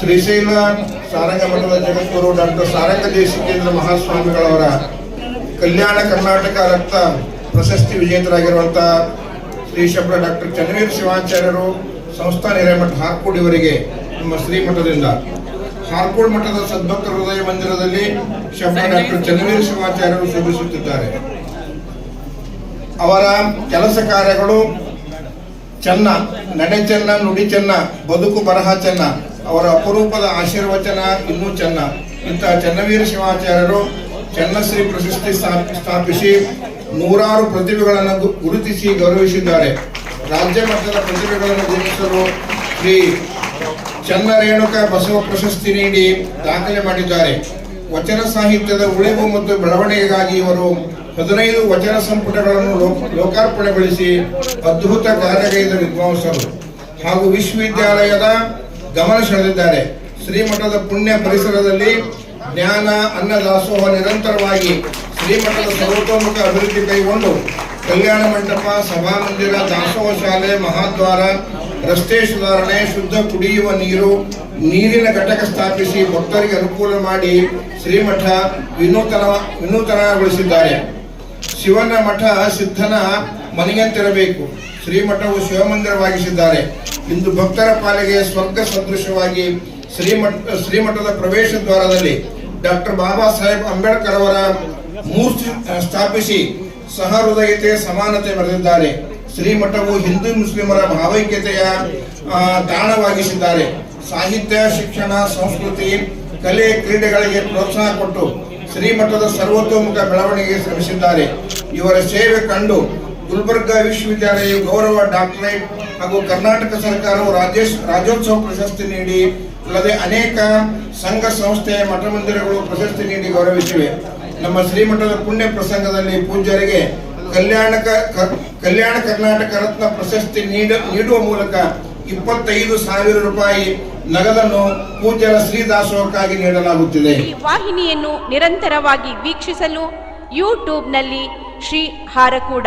ಶ್ರೀಶೈಲ ಸಾರಂಗ ಮಠದ ಜಗದ್ಗುರು ಡಾಕ್ಟರ್ ಸಾರಂಗ ದೇಶಿಕೇಂದ್ರ ಮಹಾಸ್ವಾಮಿಗಳವರ ಕಲ್ಯಾಣ ಕರ್ನಾಟಕ ರಕ್ತ ಪ್ರಶಸ್ತಿ ವಿಜೇತರಾಗಿರುವಂತಹ ಶ್ರೀ ಶಬ್ದ ಡಾಕ್ಟರ್ ಚಂದ್ರವೀರ್ ಶಿವಾಚಾರ್ಯರು ಸಂಸ್ಥಾನ ಹಿರೇಮಠ ಹಾರ್ಕೋಡ್ ಇವರಿಗೆ ನಮ್ಮ ಶ್ರೀಮಠದಿಂದ. ಹಾರ್ಕೋಡ್ ಮಠದ ಸದ್ಭಕ್ತ ಹೃದಯ ಮಂದಿರದಲ್ಲಿ ಶಬ್ದ ಡಾಕ್ಟರ್ ಚಂದ್ರವೀರ್ ಶಿವಾಚಾರ್ಯರು ಶೋಭಿಸುತ್ತಿದ್ದಾರೆ. ಅವರ ಕೆಲಸ ಕಾರ್ಯಗಳು ಚೆನ್ನ ನಡೆ ಚೆನ್ನ ನುಡಿ ಚೆನ್ನ, ಬದುಕು ಬರಹ ಚೆನ್ನ ಅವರ ಅಪರೂಪದ ಆಶೀರ್ವಚನ ಇನ್ನೂ ಚೆನ್ನ. ಇಂತಹ ಚನ್ನವೀರ ಶಿವಾಚಾರ್ಯರು ಚನ್ನಶ್ರೀ ಪ್ರಶಸ್ತಿ ಸ್ಥಾಪ್- ಸ್ಥಾಪಿಸಿ ನೂರಾರು ಪ್ರತಿಭೆಗಳನ್ನು ಗುರುತಿಸಿ ಗೌರವಿಸಿದ್ದಾರೆ. ರಾಜ್ಯ ಮಟ್ಟದ ಪ್ರತಿಭೆಗಳನ್ನು ಗುರುತಿಸಲು ಶ್ರೀ ಚನ್ನ ರೇಣುಕ ಬಸವ ಪ್ರಶಸ್ತಿ ನೀಡಿ ದಾಖಲೆ ಮಾಡಿದ್ದಾರೆ. ವಚನ ಸಾಹಿತ್ಯದ ಉಳಿವು ಮತ್ತು ಬೆಳವಣಿಗೆಗಾಗಿ ಇವರು ಹದಿನೈದು ವಚನ ಸಂಪುಟಗಳನ್ನು ಲೋಕಾರ್ಪಣೆಗೊಳಿಸಿ ಅದ್ಭುತ ಕಾರ್ಯಗೈದ ವಿದ್ವಾಂಸರು. ಹಾಗೂ ವಿಶ್ವವಿದ್ಯಾಲಯದ ಗಮನ ಸೆಳೆದಿದ್ದಾರೆ ಶ್ರೀಮಠದ ಪುಣ್ಯ ಪರಿಸರದಲ್ಲಿ ಜ್ಞಾನ, ಅನ್ನದಾಸೋಹ ನಿರಂತರವಾಗಿ ಶ್ರೀಮಠದ ಸರ್ವತೋಮುಖ ಅಭಿವೃದ್ಧಿ ಕೈಗೊಂಡು ಕಲ್ಯಾಣ ಮಂಟಪ, ಸಭಾಮಂದಿರ, ದಾಸೋಹ ಶಾಲೆ, ಮಹಾದ್ವಾರ, ರಸ್ತೆ ಸುಧಾರಣೆ, ಶುದ್ಧ ಕುಡಿಯುವ ನೀರು, ನೀರಿನ ಘಟಕ ಸ್ಥಾಪಿಸಿ ಭಕ್ತರಿಗೆ ಅನುಕೂಲ ಮಾಡಿ ಶ್ರೀಮಠ ವಿನೂತನ, ವಿನೂತನಗೊಳಿಸಿದ್ದಾರೆ. ಶಿವನ ಮಠ ಸಿದ್ಧನ ಮನೆಯಂತಿರಬೇಕು. ಶ್ರೀಮಠವು ಶಿವಮಂದಿರವಾಗಿಸಿದ್ದಾರೆ. ಇಂದು ಭಕ್ತರ ಪಾಲಿಗೆ ಸ್ವರ್ಗ ಸದೃಶವಾಗಿ ಶ್ರೀಮಠ, ಶ್ರೀಮಠದ ಪ್ರವೇಶ ದ್ವಾರದಲ್ಲಿ ಡಾಕ್ಟರ್ ಬಾಬಾ ಸಾಹೇಬ್ ಅಂಬೇಡ್ಕರ್ ಅವರ ಮೂರ್ತಿ ಸ್ಥಾಪಿಸಿ ಸಹೃದಯತೆ, ಸಮಾನತೆ ಬರೆದಿದ್ದಾರೆ. ಶ್ರೀಮಠವು ಹಿಂದೂ ಮುಸ್ಲಿಮರ ಭಾವೈಕ್ಯತೆಯ ತಾಣವಾಗಿಸಿದ್ದಾರೆ. ಸಾಹಿತ್ಯ, ಶಿಕ್ಷಣ, ಸಂಸ್ಕೃತಿ, ಕಲೆ, ಕ್ರೀಡೆಗಳಿಗೆ ಪ್ರೋತ್ಸಾಹ ಕೊಟ್ಟು ಶ್ರೀಮಠದ ಸರ್ವತೋಮುಖ ಬೆಳವಣಿಗೆಗೆ ಶ್ರಮಿಸಿದ್ದಾರೆ. ಇವರ ಸೇವೆ ಕಂಡು ಗುಲ್ಬರ್ಗಾ ವಿಶ್ವವಿದ್ಯಾಲಯ ಗೌರವ ಡಾಕ್ಟರೇಟ್ ಹಾಗೂ ಕರ್ನಾಟಕ ಸರ್ಕಾರವು ರಾಜೇಶ್ ರಾಜ್ಯೋತ್ಸವ ಪ್ರಶಸ್ತಿ ನೀಡಿ, ಅಲ್ಲದೆ ಅನೇಕ ಸಂಘ ಸಂಸ್ಥೆ ಮಠ ಮಂದಿರಗಳು ಪ್ರಶಸ್ತಿ ನೀಡಿ ಗೌರವಿಸಿವೆ. ನಮ್ಮ ಶ್ರೀಮಠದ ಪುಣ್ಯ ಪ್ರಸಂಗದಲ್ಲಿ ಪೂಜ್ಯರಿಗೆ ಕಲ್ಯಾಣ ಕಲ್ಯಾಣ ಕರ್ನಾಟಕ ರತ್ನ ಪ್ರಶಸ್ತಿ ನೀಡ ನೀಡುವ ಮೂಲಕ ಇಪ್ಪತ್ತೈದು ಸಾವಿರ ರೂಪಾಯಿ ನಗದನ್ನು ಪೂಜ್ಯರ ಶ್ರೀದಾಸೋಹಕ್ಕಾಗಿ ನೀಡಲಾಗುತ್ತಿದೆ. ಈ ವಾಹಿನಿಯನ್ನು ನಿರಂತರವಾಗಿ ವೀಕ್ಷಿಸಲು ಯೂಟ್ಯೂಬ್ನಲ್ಲಿ Shri Harakuda.